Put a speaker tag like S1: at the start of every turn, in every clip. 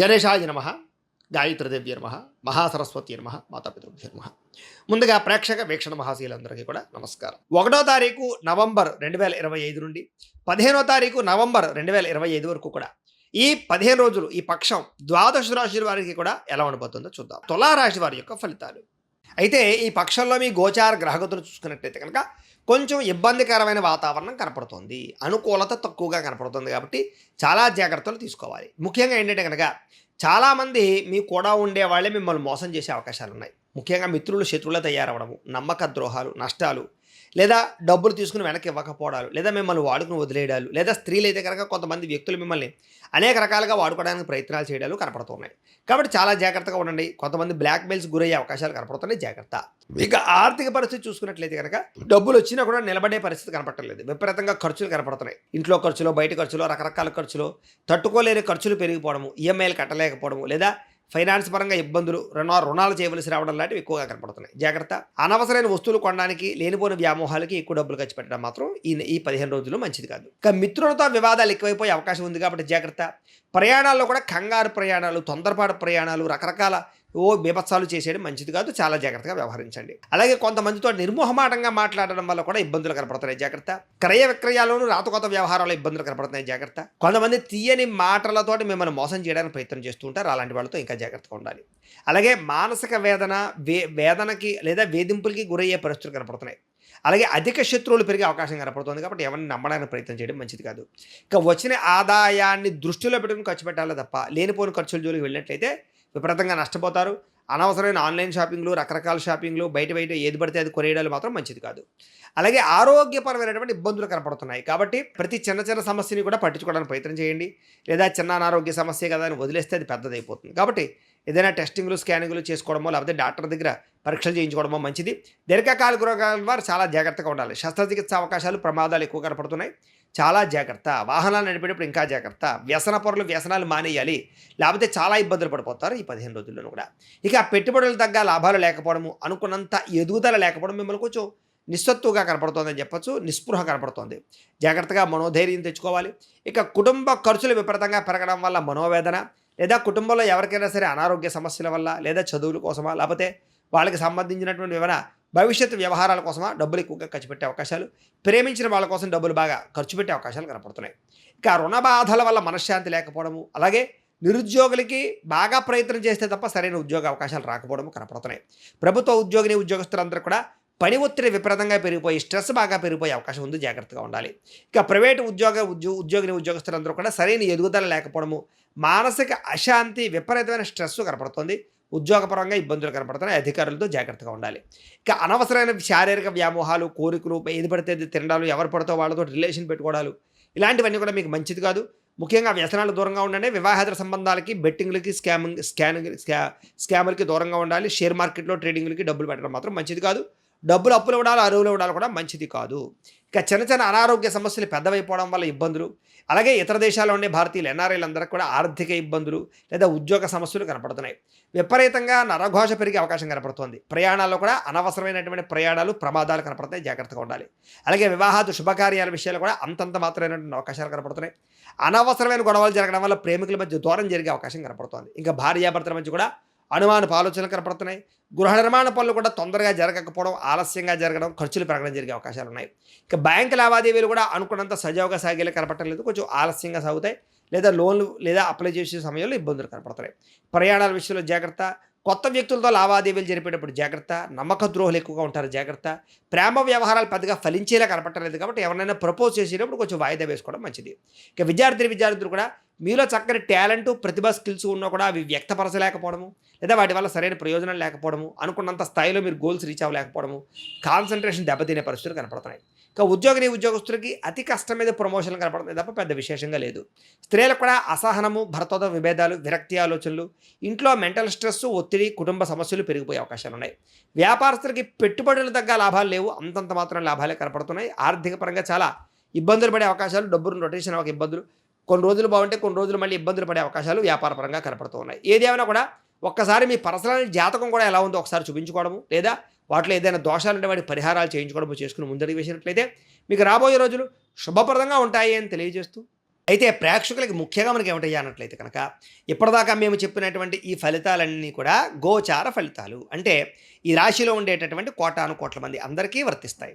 S1: గణేశాయ నమ గాయత్రదేవ్య నమ మహాసరస్వతి నమ మాతాపితృభ్య నమ. ముందుగా ప్రేక్షక వీక్షణ మహాశీలందరికీ కూడా నమస్కారం. ఒకటో తారీఖు నవంబర్ రెండు వేల ఇరవై ఐదు నుండి పదిహేనో తారీఖు నవంబర్ రెండు వేల ఇరవై ఐదు వరకు కూడా ఈ పదిహేను రోజులు ఈ పక్షం ద్వాదశ రాశి వారికి కూడా ఎలా ఉండబోతుందో చూద్దాం. తులారాశి వారి యొక్క ఫలితాలు. అయితే ఈ పక్షంలో మీ గోచార గ్రహగతులు చూసుకున్నట్లయితే కనుక కొంచెం ఇబ్బందికరమైన వాతావరణం కనపడుతుంది. అనుకూలత తక్కువగా కనపడుతుంది కాబట్టి చాలా జాగ్రత్తలు తీసుకోవాలి. ముఖ్యంగా ఏంటంటే కనుక చాలామంది మీ కూడా ఉండే వాళ్ళే మిమ్మల్ని మోసం చేసే అవకాశాలు ఉన్నాయి ముఖ్యంగా మిత్రులు శత్రువులు తయారవడము నమ్మక ద్రోహాలు నష్టాలు లేదా డబ్బులు తీసుకుని వెనక్కి ఇవ్వకపోవడాలు లేదా మిమ్మల్ని వాడుకుని వదిలేయడాలు లేదా స్త్రీలు అయితే కనుక కొంతమంది వ్యక్తులు మిమ్మల్ని అనేక రకాలుగా వాడుకోవడానికి ప్రయత్నాలు చేయడాలు కనపడుతున్నాయి. కాబట్టి చాలా జాగ్రత్తగా ఉండండి. కొంతమంది బ్లాక్ మెయిల్స్ గురయ్యే అవకాశాలు కనపడుతున్నాయి. జాగ్రత్త. ఇక ఆర్థిక పరిస్థితి చూసుకున్నట్లయితే కనుక డబ్బులు వచ్చినా కూడా నిలబడే పరిస్థితి కనపడలేదు విపరీతంగా ఖర్చులు కనపడుతున్నాయి. ఇంట్లో ఖర్చులు బయట ఖర్చులు రకరకాల ఖర్చులు తట్టుకోలేని ఖర్చులు పెరిగిపోవడము ఈఎంఐలు కట్టలేకపోవడము లేదా ఫైనాన్స్ పరంగా ఇబ్బందులు రుణ రుణాలు చేయవలసి రావడం లాంటివి ఎక్కువగా కనపడుతున్నాయి. జాగ్రత్త. అనవసరమైన వస్తువులు కొనడానికి లేనిపోయిన వ్యామోహాలకి ఎక్కువ డబ్బులు ఖర్చు పెట్టడం మాత్రం ఈ ఈ పదిహేను రోజులు మంచిది కాదు. ఇక మిత్రులతో వివాదాలు ఎక్కువైపోయే అవకాశం ఉంది కాబట్టి జాగ్రత్త. ప్రయాణాల్లో కూడా కంగారు ప్రయాణాలు తొందరపాటు ప్రయాణాలు రకరకాల ఓ బీభత్సాలు చేసేయడం మంచిది కాదు చాలా జాగ్రత్తగా వ్యవహరించండి. అలాగే కొంతమందితో నిర్మోహమాటంగా మాట్లాడడం వల్ల కూడా ఇబ్బందులు కనపడుతున్నాయి జాగ్రత్త. క్రయ విక్రయాల్లోనూ రాతకొత వ్యవహారాలు ఇబ్బందులు కనపడుతున్నాయి జాగ్రత్త. కొంతమంది తీయని మాటలతోటి మిమ్మల్ని మోసం చేయడానికి ప్రయత్నం చేస్తుంటారు అలాంటి వాళ్ళతో ఇంకా జాగ్రత్తగా ఉండాలి. అలాగే మానసిక వేదన వే వేదనకి లేదా వేధింపులకి గురయ్యే పరిస్థితులు కనపడుతున్నాయి. అలాగే అధిక శత్రువులు పెరిగే అవకాశం కనపడుతుంది కాబట్టి ఎవరిని నమ్మడానికి ప్రయత్నం చేయడం మంచిది కాదు. ఇక వచ్చిన ఆదాయాన్ని దృష్టిలో పెట్టుకుని ఖర్చు పెట్టాలి తప్ప లేనిపోని ఖర్చుల జోలికి వెళ్ళినట్లయితే విపరీతంగా నష్టపోతారు. అనవసరమైన ఆన్లైన్ షాపింగ్లు రకరకాల షాపింగ్లు బయట బయట ఏది పడితే అది కొనేయడాలు మాత్రం మంచిది కాదు. అలాగే ఆరోగ్యపరమైనటువంటి ఇబ్బందులు కనపడుతున్నాయి. కాబట్టి ప్రతి చిన్న చిన్న సమస్యని కూడా పట్టించుకోవడానికి ప్రయత్నం చేయండి. లేదా చిన్న అనారోగ్య సమస్య కదా అని వదిలేస్తే అది పెద్దదైపోతుంది. కాబట్టి ఏదైనా టెస్టింగ్లు స్కానింగ్లు చేసుకోవడమో లేకపోతే డాక్టర్ దగ్గర పరీక్షలు చేయించుకోవడమో మంచిది. దీర్ఘకాలిక రోగాల వారు చాలా జాగ్రత్తగా ఉండాలి. శస్త్రచికిత్స అవకాశాలు ప్రమాదాలు ఎక్కువ కనపడుతున్నాయి. చాలా జాగ్రత్త. వాహనాలు నడిపేటప్పుడు ఇంకా జాగ్రత్త. వ్యసన పొరలు వ్యసనాలు మానేయాలి. లేకపోతే చాలా ఇబ్బందులు పడిపోతారు ఈ పదిహేను రోజుల్లోనూ కూడా. ఇక పైగా పెట్టుబడులు తగ్గ లాభాలు లేకపోవడము అనుకున్నంత ఎదుగుదల లేకపోవడం మిమ్మల్ని కొంచెం నిస్సత్తుగా కనపడుతోందని చెప్పొచ్చు నిస్పృహ కనపడుతోంది. జాగ్రత్తగా మనోధైర్యం తెచ్చుకోవాలి. ఇక కుటుంబ ఖర్చులు విపరీతంగా పెరగడం వల్ల మనోవేదన లేదా కుటుంబంలో ఎవరికైనా సరే అనారోగ్య సమస్యల వల్ల లేదా చదువుల కోసమా లేకపోతే వాళ్ళకి సంబంధించినటువంటి ఏమైనా భవిష్యత్ వ్యవహారాల కోసమా డబ్బులు ఎక్కువగా ఖర్చు పెట్టే అవకాశాలు ప్రేమించిన వాళ్ళ కోసం డబ్బులు బాగా ఖర్చు పెట్టే అవకాశాలు కనపడుతున్నాయి. ఇక రుణ బాధల వల్ల మనశ్శాంతి లేకపోవడము అలాగే నిరుద్యోగులకి బాగా ప్రయత్నం చేస్తే తప్ప సరైన ఉద్యోగ అవకాశాలు రాకపోవడము కనపడుతున్నాయి. ప్రభుత్వ ఉద్యోగిని ఉద్యోగస్తులందరూ కూడా పని ఒత్తిడి విపరీతంగా పెరిగిపోయి స్ట్రెస్ బాగా పెరిగిపోయే అవకాశం ఉంది. జాగ్రత్తగా ఉండాలి. ఇక ప్రైవేటు ఉద్యోగ ఉద్యో ఉద్యోగిని ఉద్యోగస్తులందరూ కూడా సరైన ఎదుగుదల లేకపోవడము మానసిక అశాంతి విపరీతమైన స్ట్రెస్ కనపడుతుంది. ఉద్యోగపరంగా ఇబ్బందులు కనపడుతున్నాయి. అధికారులతో జాగ్రత్తగా ఉండాలి. ఇక అనవసరమైన శారీరక వ్యామోహాలు కోరికలు ఏది పడితే తినడాలు ఎవరు పడితే వాళ్ళతో రిలేషన్ పెట్టుకోవడాలు ఇలాంటివన్నీ కూడా మీకు మంచిది కాదు. ముఖ్యంగా వ్యసనాలు దూరంగా ఉండండి. వివాహేతర సంబంధాలకి బెట్టింగ్లకి స్కామింగ్ స్కానింగ్ స్కా స్కామర్కి దూరంగా ఉండాలి. షేర్ మార్కెట్లో ట్రేడింగ్లకి డబ్బులు పెట్టడం మాత్రం మంచిది కాదు. డబ్బులు అప్పులు ఇవ్వడాలు అరువులు ఇవ్వడాలు కూడా మంచిది కాదు. ఇక చిన్న చిన్న అనారోగ్య సమస్యలు పెద్దవైపోవడం వల్ల ఇబ్బందులు. అలాగే ఇతర దేశాల్లో ఉండే భారతీయులు ఎన్ఆర్ఐలందరికీ కూడా ఆర్థిక ఇబ్బందులు లేదా ఉద్యోగ సమస్యలు కనపడుతున్నాయి. విపరీతంగా నరఘోష పెరిగే అవకాశం కనపడుతోంది. ప్రయాణాల్లో కూడా అనవసరమైనటువంటి ప్రయాణాలు ప్రమాదాలు కనపడతాయి జాగ్రత్తగా ఉండాలి. అలాగే వివాహాలు శుభకార్యాల విషయాలు కూడా అంతంత మాత్రమైనటువంటి అవకాశాలు కనపడుతున్నాయి. అనవసరమైన గొడవలు జరగడం వల్ల ప్రేమికుల మధ్య దూరం జరిగే అవకాశం కనపడుతోంది. ఇంకా భార్యాభర్తల మధ్య కూడా అనుమానపు ఆలోచనలు కనపడుతున్నాయి. గృహ నిర్మాణ పనులు కూడా తొందరగా జరగకపోవడం ఆలస్యంగా జరగడం ఖర్చులు పెరగడం జరిగే అవకాశాలు ఉన్నాయి. ఇక బ్యాంకు లావాదేవీలు కూడా అనుకున్నంత సజావుగా సాగేలా కనపడటం లేదు. కొంచెం ఆలస్యంగా సాగుతాయి. లేదా లోన్లు లేదా అప్లై చేసే సమయంలో ఇబ్బందులు కనపడుతున్నాయి ప్రయాణాల విషయంలో జాగ్రత్త. కొత్త వ్యక్తులతో లావాదేవీలు జరిపేటప్పుడు జాగ్రత్త. నమ్మక ద్రోహులు ఎక్కువగా ఉంటారు జాగ్రత్త. ప్రేమ వ్యవహారాలు పెద్దగా ఫలించేలా కనపట్టలేదు కాబట్టి ఎవరైనా ప్రపోజ్ చేసేటప్పుడు కొంచెం వాయిదా వేసుకోవడం మంచిది. ఇక విద్యార్థి విద్యార్థులు కూడా మీలో చక్కని టాలెంట్ ప్రతిభా స్కిల్స్ ఉన్నా కూడా అవి వ్యక్తపరచలేకపోవడము లేదా వాటి వల్ల సరైన ప్రయోజనం లేకపోవడము అనుకున్నంత స్థాయిలో మీరు గోల్స్ రీచ్ అవ్వలేకపోవడము కాన్సన్ట్రేషన్ దెబ్బతినే పరిస్థితులు కనపడుతున్నాయి. ఇక ఉద్యోగిని ఉద్యోగస్తులకి అతి కష్టం మీద ప్రమోషన్లు కనపడుతుంది తప్ప పెద్ద విశేషంగా లేదు. స్త్రీలకు కూడా అసహనము భర్తతో విభేదాలు విరక్తి ఆలోచనలు ఇంట్లో మెంటల్ స్ట్రెస్ ఒత్తిడి కుటుంబ సమస్యలు పెరిగిపోయే అవకాశాలు ఉన్నాయి. వ్యాపారస్తులకి పెట్టుబడులు తగ్గ లాభాలు లేవు అంతంత మాత్రం లాభాలే కనపడుతున్నాయి. ఆర్థిక పరంగా చాలా ఇబ్బందులు పడే అవకాశాలు డబ్బులు రొటేషన్ ఒక ఇబ్బందులు కొన్ని రోజులు బాగుంటే కొన్ని రోజులు మళ్ళీ ఇబ్బందులు పడే అవకాశాలు వ్యాపారపరంగా కనపడుతూ ఉన్నాయి ఏదేమైనా కూడా ఒక్కసారి మీ పర్సనల్ జాతకం కూడా ఎలా ఉందో ఒకసారి చూపించుకోవడము లేదా వాటిలో ఏదైనా దోషాలు ఉంటే వాటి పరిహారాలు చేయించుకోవడము చేసుకుని ముందరికి వేసినట్లయితే మీకు రాబోయే రోజులు శుభప్రదంగా ఉంటాయి అని తెలియజేస్తూ అయితే ప్రేక్షకులకి ముఖ్యంగా మనకి ఏమిటయ్యా అన్నట్లయితే కనుక ఇప్పటిదాకా మేము చెప్పినటువంటి ఈ ఫలితాలన్నీ కూడా గోచార ఫలితాలు. అంటే ఈ రాశిలో ఉండేటటువంటి కోటాను కోట్ల మంది అందరికీ వర్తిస్తాయి.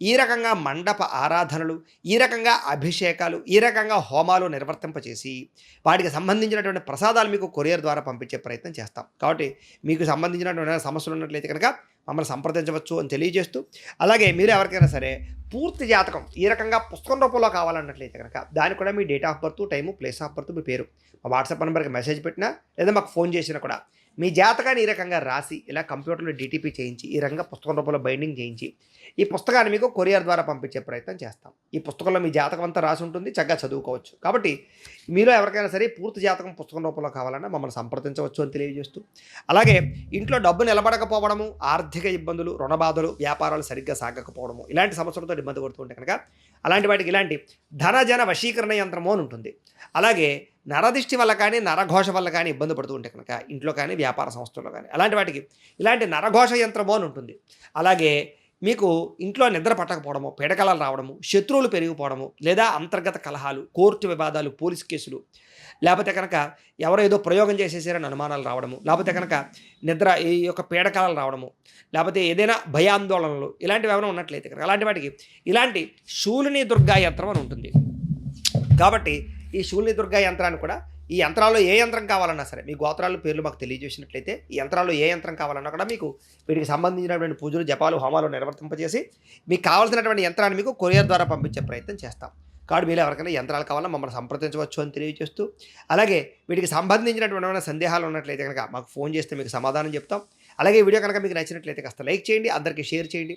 S1: ఈ రకంగా మండప ఆరాధనలు ఈ రకంగా అభిషేకాలు ఈ రకంగా హోమాలు నిర్వర్తింపచేసి వాటికి సంబంధించినటువంటి ప్రసాదాలు మీకు కొరియర్ ద్వారా పంపించే ప్రయత్నం చేస్తాం. కాబట్టి మీకు సంబంధించినటువంటి సమస్యలు ఉన్నట్లయితే కనుక మమ్మల్ని సంప్రదించవచ్చు అని తెలియజేస్తూ అలాగే మీరు ఎవరికైనా సరే పూర్తి జాతకం ఈ రకంగా పుస్తకం రూపంలో కావాలన్నట్లయితే కనుక దానికి కూడా మీ date of birth time place of birth మీ పేరు. మా వాట్సాప్ నెంబర్కి మెసేజ్ పెట్టినా లేదా మాకు ఫోన్ చేసినా కూడా మీ జాతకాన్ని ఈ రకంగా రాసి ఇలా కంప్యూటర్లో డిటిపి చేయించి ఈ రకంగా పుస్తకం రూపంలో బైండింగ్ చేయించి ఈ పుస్తకాన్ని మీకు కొరియర్ ద్వారా పంపించే ప్రయత్నం చేస్తాం. ఈ పుస్తకంలో మీ జాతకం అంతా రాసి ఉంటుంది చక్కగా చదువుకోవచ్చు. కాబట్టి మీలో ఎవరికైనా సరే పూర్తి జాతకం పుస్తకం రూపంలో కావాలన్నా మమ్మల్ని సంప్రదించవచ్చు అని తెలియజేస్తూ అలాగే ఇంట్లో డబ్బు నిలబడకపోవడము ఆర్థిక ఇబ్బందులు రుణబాధలు వ్యాపారాలు సరిగ్గా సాగకపోవడము ఇలాంటి సమస్యలతో ఇబ్బంది పడుతుంటే కనుక అలాంటి వాటికి ఇలాంటి ధనజన వశీకరణ యంత్రము అని ఉంటుంది. అలాగే నరదిష్టి వల్ల కానీ నరఘోష వల్ల కానీ ఇబ్బంది పడుతూ ఉంటే కనుక ఇంట్లో కానీ వ్యాపార సంస్థల్లో కానీ అలాంటి వాటికి ఇలాంటి నరఘోష యంత్రము అని ఉంటుంది. అలాగే మీకు ఇంట్లో నిద్ర పట్టకపోవడము పీడకలాలు రావడము శత్రువులు పెరిగిపోవడము లేదా అంతర్గత కలహాలు కోర్టు వివాదాలు పోలీస్ కేసులు లేకపోతే కనుక ఎవరో ఏదో ప్రయోగం చేసేసారని అనుమానాలు రావడము లేకపోతే కనుక నిద్ర ఈ యొక్క పీడకలాలు రావడము లేకపోతే ఏదైనా భయాందోళనలు ఇలాంటివి ఏమైనా ఉన్నట్లయితే కనుక అలాంటి వాటికి ఇలాంటి శూలిని దుర్గా యంత్రం అని ఉంటుంది. కాబట్టి ఈ శూలిని దుర్గా యంత్రాన్ని కూడా ఈ యంత్రాల్లో ఏ యంత్రం కావాలన్నా సరే మీ గోత్రాల పేర్లు మాకు తెలియజేసినట్లయితే ఈ యంత్రాల్లో ఏ యంత్రం కావాలన్నా కూడా మీకు వీటికి సంబంధించినటువంటి పూజలు జపాలు హోమాలు నిర్వర్తింపజేసి మీకు కావాల్సినటువంటి యంత్రాన్ని మీకు కొరియర్ ద్వారా పంపించే ప్రయత్నం చేస్తాం. కాబట్టి మీరు ఎవరికైనా యంత్రాలు కావాలన్నా మమ్మల్ని సంప్రదించవచ్చు అని తెలియజేస్తూ అలాగే వీటికి సంబంధించినటువంటి ఏమైనా సందేహాలు ఉన్నట్లయితే కనుక మాకు ఫోన్ చేస్తే మీకు సమాధానం చెప్తాం. అలాగే వీడియో కనుక మీకు నచ్చినట్లయితే కాస్త లైక్ చేయండి అందరికీ షేర్ చేయండి.